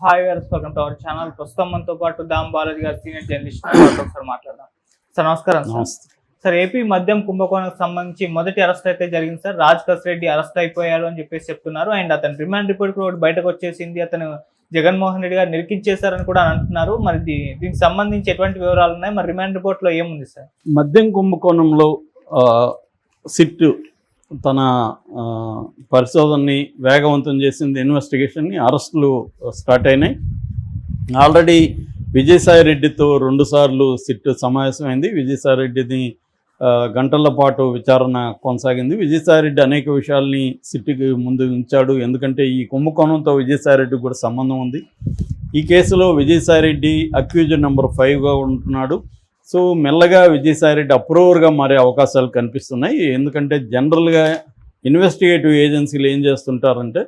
Hi గారు welcome to our channel. ప్రస్తుతం మనతో పాటు దామ్ బాలాజీ గారు సీనియర్ జర్నలిస్ట్ ఒకసారి మాట్లాడదాం. సార్ నమస్కారం సార్. ఏపీ మద్యం కుంభకోణంకి సంబంధించి మొదటి అరెస్ట్ అయితే జరిగింది సార్. రాజ్ కస్ రెడ్డి అరెస్ట్ అయిపోయాడు అని చెప్పేసి చెప్తున్నారు. అండ్ అతని రిమాండ్ రిపోర్ట్ కూడా బయటకు వచ్చేసింది. అతను జగన్మోహన్ రెడ్డి గారు నిరికించేశారని కూడా అంటున్నారు. మరి దీనికి సంబంధించి ఎటువంటి వివరాలు ఉన్నాయి? మరి రిమాండ్ రిపోర్ట్లో ఏముంది సార్? మద్యం కుంభకోణంలో సిట్ తన పరిశోధనని వేగవంతం చేసింది ఇన్వెస్టిగేషన్ని అరెస్టులు స్టార్ట్ అయినాయి. ఆల్రెడీ విజయసాయి రెడ్డితో రెండుసార్లు సిట్ సమావేశమైంది. విజయసాయి రెడ్డిని గంటల పాటు విచారణ కొనసాగింది. విజయసాయి రెడ్డి అనేక విషయాల్ని సిట్కి ముందు ఉంచాడు. ఎందుకంటే ఈ కుంభకోణంతో విజయసాయిరెడ్డికి కూడా సంబంధం ఉంది. ఈ కేసులో విజయసాయి రెడ్డి నెంబర్ ఫైవ్గా ఉంటున్నాడు. సో మెల్లగా విజయసాయిరెడ్డి అప్రూవర్గా మారే అవకాశాలు కనిపిస్తున్నాయి. ఎందుకంటే జనరల్గా ఇన్వెస్టిగేటివ్ ఏజెన్సీలు ఏం చేస్తుంటారంటే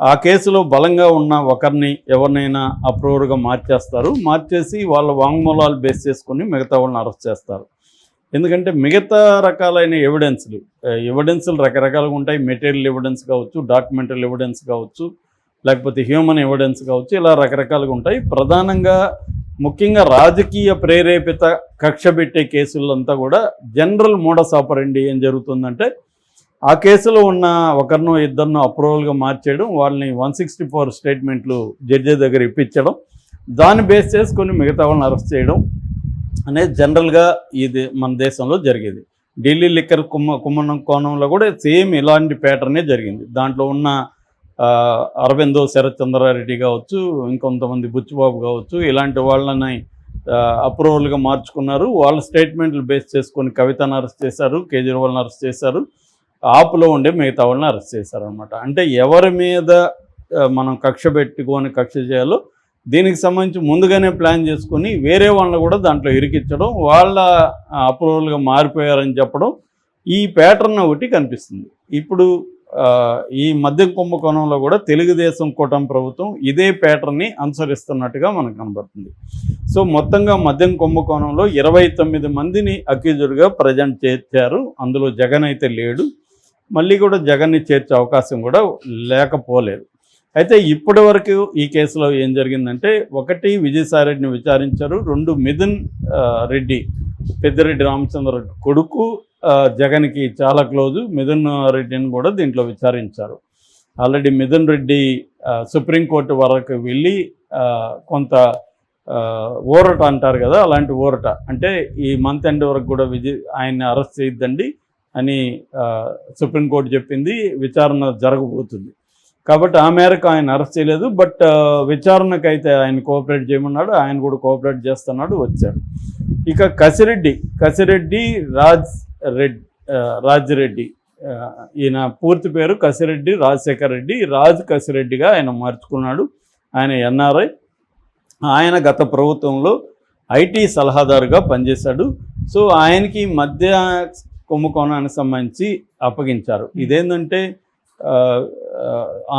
ఆ కేసులో బలంగా ఉన్న ఒకరిని ఎవరినైనా అప్రూవర్గా మార్చేస్తారు. మార్చేసి వాళ్ళ వాంగ్మూలాలు బేస్ చేసుకొని మిగతా వాళ్ళని అరెస్ట్ చేస్తారు. ఎందుకంటే మిగతా రకాలైన ఎవిడెన్స్లు ఎవిడెన్స్లు రకరకాలుగా ఉంటాయి. మెటీరియల్ ఎవిడెన్స్ కావచ్చు డాక్యుమెంటల్ ఎవిడెన్స్ కావచ్చు లేకపోతే హ్యూమన్ ఎవిడెన్స్ కావచ్చు ఇలా రకరకాలుగా ఉంటాయి. ప్రధానంగా ముఖ్యంగా రాజకీయ ప్రేరేపిత కక్ష పెట్టే కేసులంతా కూడా జనరల్ మోడస్ ఆపరండి ఏం జరుగుతుందంటే ఆ కేసులో ఉన్న ఒకరినో ఇద్దరినో అప్రూవల్గా మార్చేయడం వాళ్ళని వన్ సిక్స్టీ ఫోర్ స్టేట్మెంట్లు జడ్జి దగ్గర ఇప్పించడం దాన్ని బేస్ చేసుకొని మిగతా వాళ్ళని అరెస్ట్ చేయడం అనేది జనరల్గా ఇది మన దేశంలో జరిగేది. ఢిల్లీ లిక్కర్ కుమ్మ కుమ్మనం కోణంలో కూడా సేమ్ ఇలాంటి ప్యాటర్నే జరిగింది. దాంట్లో ఉన్న అరవిందో శరత్ చంద్రారెడ్డి కావచ్చు ఇంకొంతమంది బుచ్చిబాబు కావచ్చు ఇలాంటి వాళ్ళని అప్రూవల్గా మార్చుకున్నారు. వాళ్ళ స్టేట్మెంట్లు బేస్ చేసుకొని కవితను అరెస్ట్ చేశారు కేజ్రీవాల్ని అరెస్ట్ చేశారు ఆపులో ఉండే మిగతా వాళ్ళని అరెస్ట్ చేశారు అనమాట అంటే ఎవరి మీద మనం కక్ష పెట్టుకొని కక్ష చేయాలో దీనికి సంబంధించి ముందుగానే ప్లాన్ చేసుకొని వేరే వాళ్ళని కూడా దాంట్లో ఇరికించడం వాళ్ళ అప్రూవల్గా మారిపోయారని చెప్పడం ఈ ప్యాటర్న్ ఒకటి కనిపిస్తుంది. ఇప్పుడు ఈ మద్యం కుంభకోణంలో కూడా తెలుగుదేశం కూటమి ప్రభుత్వం ఇదే ప్యాటర్న్ని అనుసరిస్తున్నట్టుగా మనకు కనబడుతుంది. సో మొత్తంగా మద్యం కుంభకోణంలో ఇరవై తొమ్మిది మందిని అక్యూజుడ్గా ప్రజెంట్ చేర్చారు. అందులో జగన్ అయితే లేడు. మళ్ళీ కూడా జగన్ని చేర్చే అవకాశం కూడా లేకపోలేదు. అయితే ఇప్పటి వరకు ఈ కేసులో ఏం జరిగిందంటే ఒకటి విజయసాయిరెడ్డిని విచారించారు. రెండు మిథున్ రెడ్డి పెద్దిరెడ్డి రామచంద్ర కొడుకు జగన్కి చాలా క్లోజు. మిథున్ రెడ్డిని కూడా దీంట్లో విచారించారు. ఆల్రెడీ మిథున్ రెడ్డి సుప్రీంకోర్టు వరకు వెళ్ళి కొంత ఊరట అంటారు కదా అలాంటి ఊరట. అంటే ఈ మంత్ ఎండ్ వరకు కూడా విజయ్ ఆయన్ని అరెస్ట్ చేయొద్దండి అని సుప్రీంకోర్టు చెప్పింది. విచారణ జరగబోతుంది. కాబట్టి ఆ మేరకు ఆయన అరెస్ట్ చేయలేదు. బట్ విచారణకు విచారణకైతే ఆయన కోఆపరేట్ చేయమన్నాడు. ఆయన కూడా కోఆపరేట్ చేస్తున్నాడు వచ్చాడు. ఇక కసిరెడ్డి. కసిరెడ్డి రాజ్ రెడ్డి రాజిరెడ్డి. ఈయన పూర్తి పేరు కసిరెడ్డి రాజశేఖర్ రెడ్డి రాజ్ కసిరెడ్డిగా ఆయన మార్చుకున్నాడు. ఆయన ఎన్ఆర్ఐ. ఆయన గత ప్రభుత్వంలో ఐటీ సలహాదారుగా పనిచేశాడు. సో ఆయనకి మధ్య కుంభకోణానికి సంబంధించి అప్పగించారు. ఇదేంటంటే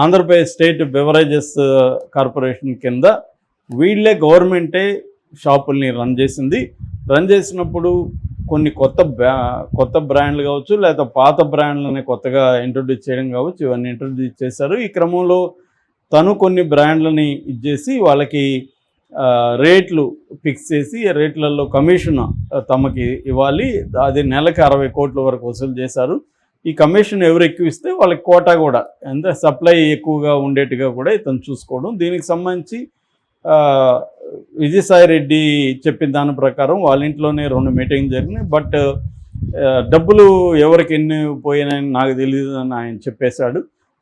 ఆంధ్రప్రదేశ్ స్టేట్ బెవరేజెస్ కార్పొరేషన్ కింద వీళ్ళే గవర్నమెంటే షాపుల్ని రన్ చేసింది. రన్ చేసినప్పుడు కొన్ని కొత్త బ్రా కొత్త బ్రాండ్లు కావచ్చు లేదా పాత బ్రాండ్లని కొత్తగా ఇంట్రొడ్యూస్ చేయడం కావచ్చు ఇవన్నీ ఇంట్రొడ్యూస్ చేశారు. ఈ క్రమంలో తను కొన్ని బ్రాండ్లని ఇచ్చేసి వాళ్ళకి రేట్లు ఫిక్స్ చేసి రేట్లలో కమిషన్ తమకి ఇవ్వాలి. అది నెలకి అరవై కోట్ల వరకు వసూలు చేశారు. ఈ కమిషన్ ఎవరు ఎక్కువ ఇస్తే వాళ్ళకి కోటా కూడా ఎంత సప్లై ఎక్కువగా ఉండేట్టుగా కూడా ఇతను చూసుకోవడం. దీనికి సంబంధించి విజయసాయి రెడ్డి చెప్పిన దాని ప్రకారం వాళ్ళ ఇంట్లోనే రెండు మీటింగ్ జరిగినాయి. బట్ డబ్బులు ఎవరికి ఎన్ని పోయినాయని నాకు తెలియదు అని ఆయన చెప్పేశాడు.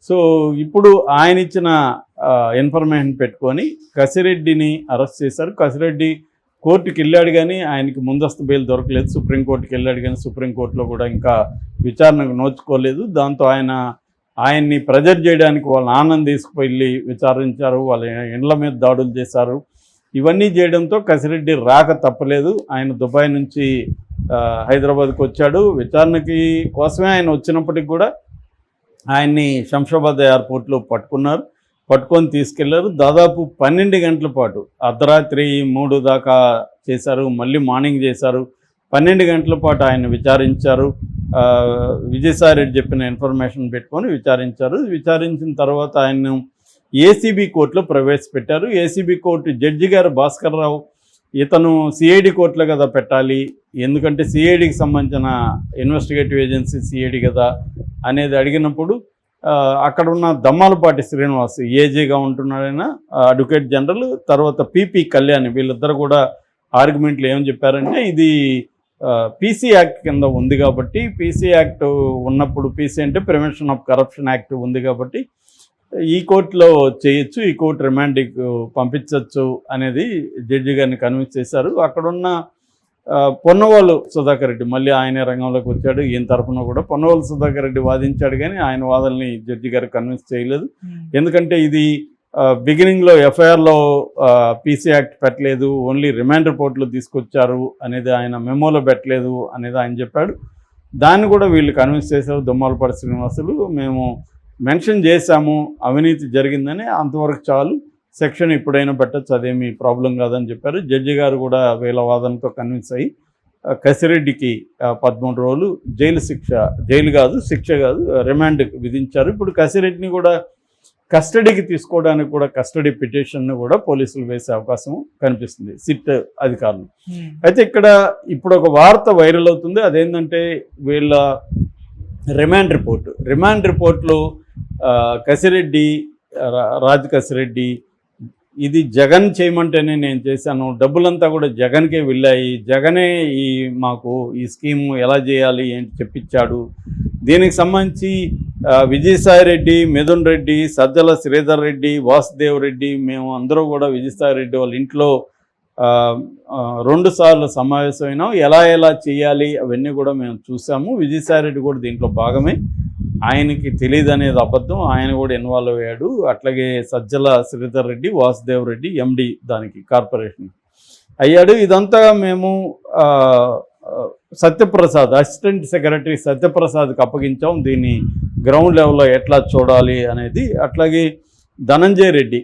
సో ఇప్పుడు ఆయన ఇచ్చిన ఇన్ఫర్మేషన్ పెట్టుకొని కసిరెడ్డిని అరెస్ట్ చేశారు. కసిరెడ్డి కోర్టుకి వెళ్ళాడు కానీ ఆయనకి ముందస్తు బెయిల్ దొరకలేదు. సుప్రీంకోర్టుకి వెళ్ళాడు కానీ సుప్రీంకోర్టులో కూడా ఇంకా విచారణకు నోచుకోలేదు. దాంతో ఆయన ఆయన్ని ప్రెజర్ చేయడానికి వాళ్ళ నాన్నని తీసుకువెళ్ళి విచారించారు వాళ్ళ ఇండ్ల మీద దాడులు చేశారు. ఇవన్నీ చేయడంతో కసిరెడ్డి రాక తప్పలేదు. ఆయన దుబాయ్ నుంచి హైదరాబాద్కి వచ్చాడు. విచారణకి కోసమే ఆయన వచ్చినప్పటికి కూడా ఆయన్ని శంషాబాద్ ఎయిర్పోర్ట్లో పట్టుకున్నారు. పట్టుకొని తీసుకెళ్ళారు. దాదాపు పన్నెండు గంటల పాటు అర్ధరాత్రి మూడు దాకా చేశారు మళ్ళీ మార్నింగ్ చేశారు. పన్నెండు గంటల పాటు ఆయన విచారించారు. ఆ, విజయసాయి రెడ్డి చెప్పిన ఇన్ఫర్మేషన్ పెట్టుకొని విచారించారు. విచారించిన తర్వాత ఆయన్ను ఏసీబీ కోర్టులో ప్రవేశపెట్టారు. ఏసీబీ కోర్టు జడ్జి గారు భాస్కర్ రావు ఇతను సిఐడి కోర్టులో కదా పెట్టాలి ఎందుకంటే సిఐడికి సంబంధించిన ఇన్వెస్టిగేటివ్ ఏజెన్సీ సిఐడి కదా అనేది అడిగినప్పుడు అక్కడ ఉన్న దమ్మాలపాటి శ్రీనివాస్ ఏజీగా ఉంటున్నాడైనా అడ్వకేట్ జనరల్ తర్వాత పీపీ కళ్యాణ్ వీళ్ళిద్దరు కూడా ఆర్గ్యుమెంట్లు ఏం చెప్పారంటే ఇది పీసీ యాక్ట్ కింద ఉంది కాబట్టి పీసీ యాక్ట్ ఉన్నప్పుడు పీసీ అంటే ప్రివెన్షన్ ఆఫ్ కరప్షన్ యాక్ట్ ఉంది కాబట్టి ఈ కోర్టులో చేయొచ్చు ఈ కోర్టు రిమాండ్కి పంపించవచ్చు అనేది జడ్జి గారిని కన్విన్స్ చేశారు. అక్కడున్న పొన్నవాళ్ళు సుధాకర్ రెడ్డి మళ్ళీ ఆయన రంగంలోకి వచ్చాడు ఈయన తరఫున కూడా. పొన్నవాళ్ళు సుధాకర్ రెడ్డి వాదించాడు కానీ ఆయన వాదనని జడ్జి గారు కన్విన్స్ చేయలేదు. ఎందుకంటే ఇది బిగినింగ్లో ఎఫ్ఐఆర్లో పీసీ యాక్ట్ పెట్టలేదు ఓన్లీ రిమాండ్ రిపోర్ట్లు తీసుకొచ్చారు అనేది ఆయన మెమోలో పెట్టలేదు అనేది ఆయన చెప్పాడు. దాన్ని కూడా వీళ్ళు కన్విన్స్ చేశారు దుమ్మాలపాటి శ్రీనివాసులు. మేము మెన్షన్ చేశాము అవినీతి జరిగిందని అంతవరకు చాలు. సెక్షన్ ఇప్పుడైనా పెట్టచ్చు అదేమీ ప్రాబ్లం కాదని చెప్పారు. జడ్జి గారు కూడా వీళ్ళ వాదనతో కన్విన్స్ అయ్యి కసిరెడ్డికి పదమూడు రోజులు జైలు శిక్ష జైలు కాదు శిక్ష కాదు రిమాండ్ విధించారు. ఇప్పుడు కసిరెడ్డిని కూడా కస్టడీకి తీసుకోవడానికి కూడా కస్టడీ పిటిషన్ను కూడా పోలీసులు వేసే అవకాశం కనిపిస్తుంది సిట్ అధికారులు. అయితే ఇక్కడ ఇప్పుడు ఒక వార్త వైరల్ అవుతుంది. అదేంటంటే వీళ్ళ రిమాండ్ రిపోర్ట్. రిమాండ్ రిపోర్ట్లో కసిరెడ్డి రాజ్ కసిరెడ్డి ఇది జగన్ చేయమంటేనే నేను చేశాను. డబ్బులంతా కూడా జగన్కే వెళ్ళాయి. జగనే ఈ మాకు ఈ స్కీమ్ ఎలా చేయాలి ఏంటి చెప్పించాడు దీనికి సంబంధించి విజయసాయి రెడ్డి మిథున్ రెడ్డి సజ్జల శ్రీధర్ రెడ్డి వాసుదేవ్ రెడ్డి మేము అందరూ కూడా విజయసాయి రెడ్డి వాళ్ళ ఇంట్లో రెండుసార్లు రెండు సార్లు సమావేశమైనాం ఎలా ఎలా చేయాలి అవన్నీ కూడా మేము చూసాము. విజయసాయి రెడ్డి కూడా దీంట్లో భాగమే. ఆయనకి తెలియదు అనేది అబద్ధం. ఆయన కూడా ఇన్వాల్వ్ అయ్యాడు. అట్లాగే సజ్జల శ్రీధర్ రెడ్డి వాసుదేవ్ రెడ్డి ఎండి దానికి కార్పొరేషన్ అయ్యాడు. ఇదంతా మేము సత్యప్రసాద్ అసిస్టెంట్ సెక్రటరీ సత్యప్రసాద్కి అప్పగించాం. దీన్ని గ్రౌండ్ లెవెల్లో ఎట్లా చూడాలి అనేది అట్లాగే ధనంజయ రెడ్డి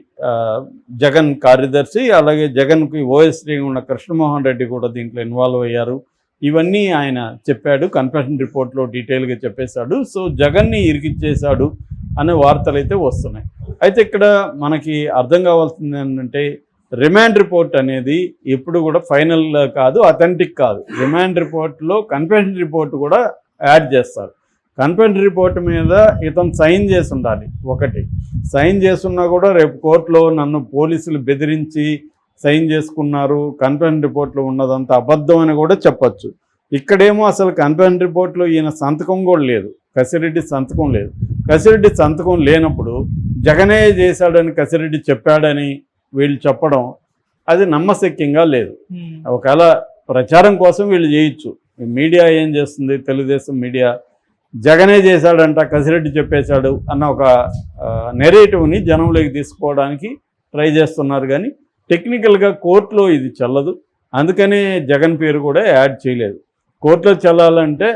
జగన్ కార్యదర్శి అలాగే జగన్కి ఓఎస్డీ ఉన్న కృష్ణమోహన్ రెడ్డి కూడా దీంట్లో ఇన్వాల్వ్ అయ్యారు. ఇవన్నీ ఆయన చెప్పాడు కన్ఫెషన్ రిపోర్ట్లో డీటెయిల్గా చెప్పేశాడు. సో జగన్ని ఇరికిచ్చేశాడు అనే వార్తలు అయితే వస్తున్నాయి. అయితే ఇక్కడ మనకి అర్థం కావాల్సింది ఏంటంటే రిమాండ్ రిపోర్ట్ అనేది ఎప్పుడు కూడా ఫైనల్ కాదు అథెంటిక్ కాదు. రిమాండ్ రిపోర్ట్లో కన్ఫెషన్ రిపోర్ట్ కూడా యాడ్ చేస్తారు. కన్ఫెషన్ రిపోర్ట్ మీద ఇతను సైన్ చేసి ఉండాలి. ఒకటి సైన్ చేసున్నా కూడా రేపు కోర్టులో నన్ను పోలీసులు బెదిరించి సైన్ చేసుకున్నారు. కన్ఫెషన్ రిపోర్ట్లో ఉన్నదంతా అబద్ధం అని కూడా చెప్పొచ్చు. ఇక్కడేమో అసలు కన్ఫెషన్ రిపోర్ట్లో ఈయన సంతకం కూడా లేదు. కసిరెడ్డి సంతకం లేదు. కసిరెడ్డి సంతకం లేనప్పుడు జగనే చేశాడని కసిరెడ్డి చెప్పాడని వీళ్ళు చెప్పడం అది నమ్మశక్యంగా లేదు. ఒకవేళ ప్రచారం కోసం వీళ్ళు చేయొచ్చు. మీడియా ఏం చేస్తుంది? తెలుగుదేశం మీడియా జగనే చేశాడంట కసిరెడ్డి చెప్పేశాడు అన్న ఒక నెరేటివ్ని జనంలోకి తీసుకోవడానికి ట్రై చేస్తున్నారు కానీ టెక్నికల్గా కోర్టులో ఇది చల్లదు. అందుకనే జగన్ పేరు కూడా యాడ్ చేయలేదు. కోర్టులో చల్లాలంటే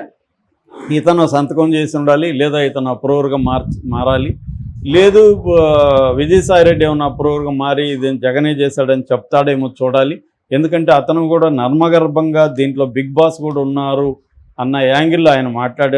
ఇతను సంతకం చేసి ఉండాలి లేదా ఇతను అప్రూవర్గా మార్చ మారాలి. లేదు విజయసాయిరెడ్డి విజయసాయి రెడ్డి ఏమన్నా అప్రూవర్గా మారి ఇది జగనే చేశాడని చెప్తాడేమో చూడాలి. ఎందుకంటే అతను కూడా నర్మగర్భంగా దీంట్లో బిగ్ బాస్ కూడా ఉన్నారు అన్న యాంగిల్లో ఆయన మాట్లాడారు.